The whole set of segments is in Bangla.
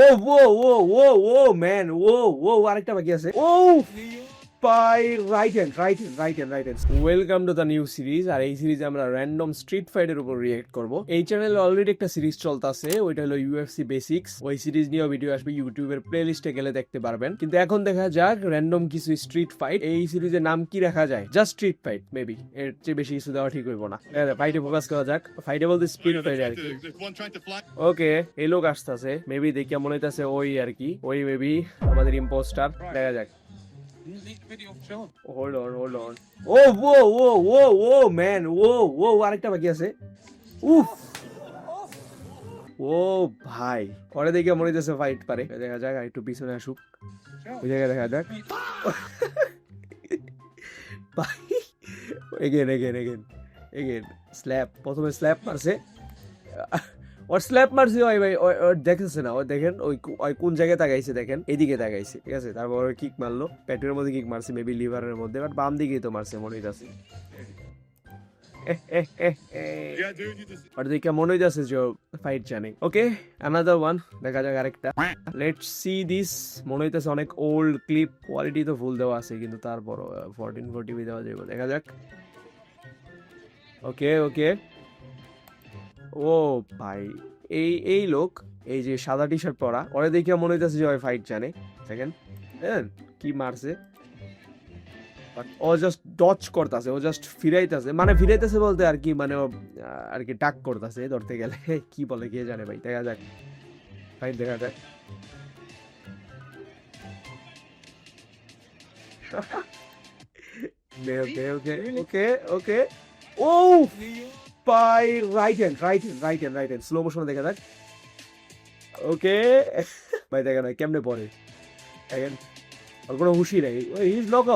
ও oh oh oh oh man oh oh আরেকটা বাকি আছে। ও by right hand right hand right hand right hand welcome to the new series আর এই সিরিজে আমরা র্যান্ডম স্ট্রিট ফাইটের উপর রিয়েক্ট করব। এই চ্যানেলে অলরেডি একটা সিরিজ চলতেছে ওইটা হলো ইউএফসি বেসিক্স ওই সিরিজ নিয়েও ভিডিও আসবে ইউটিউবের প্লে লিস্টে গেলে দেখতে পারবেন। কিন্তু এখন দেখা যাক র্যান্ডম কিছু স্ট্রিট ফাইট এই সিরিজের নাম কি রাখা যায়? জাস্ট স্ট্রিট ফাইট মেবি এর চেয়ে বেশি কিছু দেওয়া ঠিক হইব না। ফাইটে ফোকাস করা যাক। ফাইটে বলতে স্পিড ফাইট আর কি. ওকে এই লোক আসতেছে। মেবি দেখে মনে হইতাছে ওই আর কি। ওই মেবি আমাদের ইম্পোস্টার দেখা যাক। Hold on hold on oh oh oh oh oh man oh oh আরেকটা বাকি আছে। উফ। ও ভাই। পরে দেখে মনে হইতেছে ফাইট পারে। দেখা যাক আর একটু পিছনে আসুক। ওই জায়গায় দেখা যাক। ভাই again again again again slap প্রথমে স্ল্যাপ মারছে। ওর স্ল্যাপ মারছে ওই ভাই দেখতেছে না। ও দেখেন, ওই ওই কোন জায়গায় তাকাইছে দেখেন, এদিকে তাকাইছে, ঠিক আছে? তারপর কিক মারলো, পেটের মধ্যে কিক মারছে মেবি লিভারের মধ্যে বাট বাম দিকেই তো মারছে, মনে হইতাছে। দেখে মনে ফাইট ওকে ওয়ান দেখা যাক আরেকটা। সি দিস মনে অনেক ওল্ড ক্লিপ কোয়ালিটি তো দেওয়া আছে, কিন্তু ফোরটিন ফোরটি দেওয়া দেখা যাক। ওকে ওকে ও ভাই, এই এই লোক, এই যে সাদা টি শার্ট পরা ওরে দেখে মনে হইতাছে যে ওই ফাইট জানে। দেখেন দেখেন কি মারছে? ও জাস্ট ডচ করতেছে, ও জাস্ট ফিরাইতেছে। মানে ফিরাইতেছে বলতে আর কি মানে আর কি টাক করতেছে ধরতে গেলে। কি বলে, কে জানে ভাই, দেখা যাক। ফাইট দেখা যাক। ওকে okay okay okay. O by right hand right hand right hand right hand slow মোশনে দেখা ওকে ভাই কেমনে পড়ে। দেখেন কোনো হুশি নক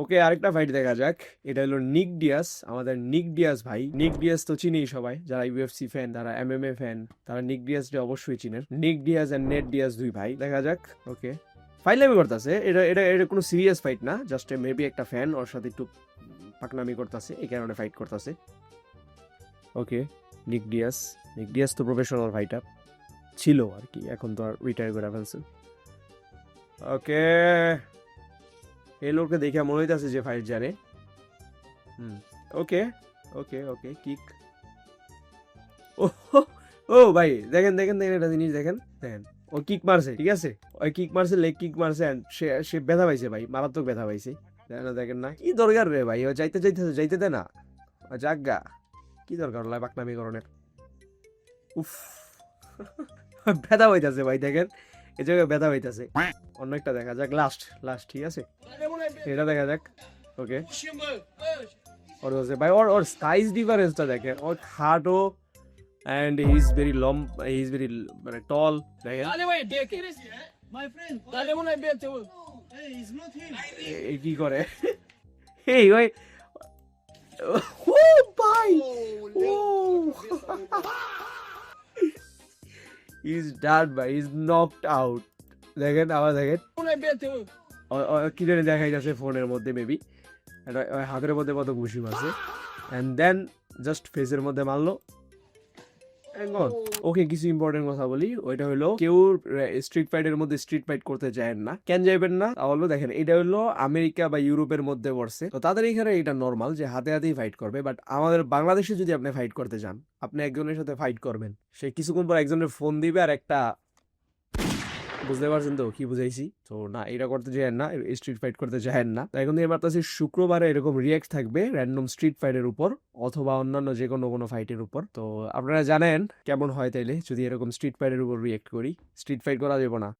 ওকে আরেকটা ফাইট দেখা যাক। এটা হলো নিক ডিয়াস আমাদের নিক ডিয়াস ভাই। নিক ডিয়াস তো চিনেই সবাই, যারা ইউএফসি ফ্যান ফ্যান তারা নিক ডিয়াস অবশ্যই চিনেন। নিক ডিয়াস এন্ড নেট ডিয়াস দুই ভাই, দেখা যাক। ওকে ফাইলামি করতেছে। এটা এটা এটা কোনো সিরিয়াস ফাইট না জাস্ট মেবি একটা ফ্যান ওর সাথে একটু পাকনামি করতেছে, এই কারণে ফাইট করতেছে। ওকে, নিক ডিয়াস। নিক ডিয়াস তো প্রফেশনাল ফাইটার ছিল আর কি, এখন তো আর রিটায়ার করে ফেলছে। ওকে এই লোককে দেখে মনে হইতাছে যে ফাইট জানে। হুম, ওকে ওকে ওকে কিক ও ও, ভাই, দেখেন দেখেন দেখেন একটা জিনিস দেখেন। দেখেন, ও কিক মারছে, ঠিক আছে? ওই কিক মারছে লেগ কিক মারছে সে সে ব্যথা পাইছে ভাই, মারাত্মক ব্যথা পাইছে। দেখেন না দেখেন না, কি দরকার রে ভাই, ও যাইতে যাইতে যাইতে দে না। যাক গা। কি দরকার লাই পাকনামি করণের উফ। ব্যথা হইতাছে ভাই দেখেন। এই জায়গায় ব্যথা হইতাছে। অন্য একটা দেখা যাক লাস্ট লাস্ট ঠিক আছে? এটা দেখা যাক। ওকে ওর হচ্ছে ভাই ওর ওর সাইজ ডিফারেন্সটা দেখেন। ওর হার্টও অ্যান্ড হি ইজ ভেরি লম হি ইজ ভেরি মানে টল দেখেন। এ কি করে? এই ওই ও ভাই he's is done he's knocked out দেখেন আবার দেখেন। কি জানি দেখাই যাচ্ছে ফোনের মধ্যে মেবি হাতের মধ্যে কত ঘুষি মারছে। অ্যান্ড দেন জাস্ট ফেসের মধ্যে মারলো। ওকে কিছু ইম্পর্টেন্ট কথা বলি। ওইটা হলো কেউ স্ট্রিট ফাইটের মধ্যে স্ট্রিট ফাইট করতে যায় না। কেন যাইবেন না? তাহলে দেখেন এটা হলো আমেরিকা বা ইউরোপের মধ্যে পড়ছে। তো তাদের এখানে এটা নর্মাল যে হাতে হাতেই ফাইট করবে। বাট আমাদের বাংলাদেশে যদি আপনি ফাইট করতে যান আপনি একজনের সাথে ফাইট করবেন। সে কিছুক্ষণ পর একজনের ফোন দিবে আর একটা বুঝতে পারছেন তো কি বুঝাইছি? তো না, এটা করতে যায় না স্ট্রিট ফাইট করতে যায় না। তো এখন এবার তাছে শুক্রবারে এরকম রিয়াক্ট থাকবে র্যান্ডম স্ট্রিট ফাইটের উপর অথবা অন্যান্য যে কোনো কোনো ফাইটের উপর। তো আপনারা জানেন কেমন হয় তাইলে যদি এরকম স্ট্রিট ফাইটের উপর রিয়াক্ট করি। স্ট্রিট ফাইট করা যাবে না।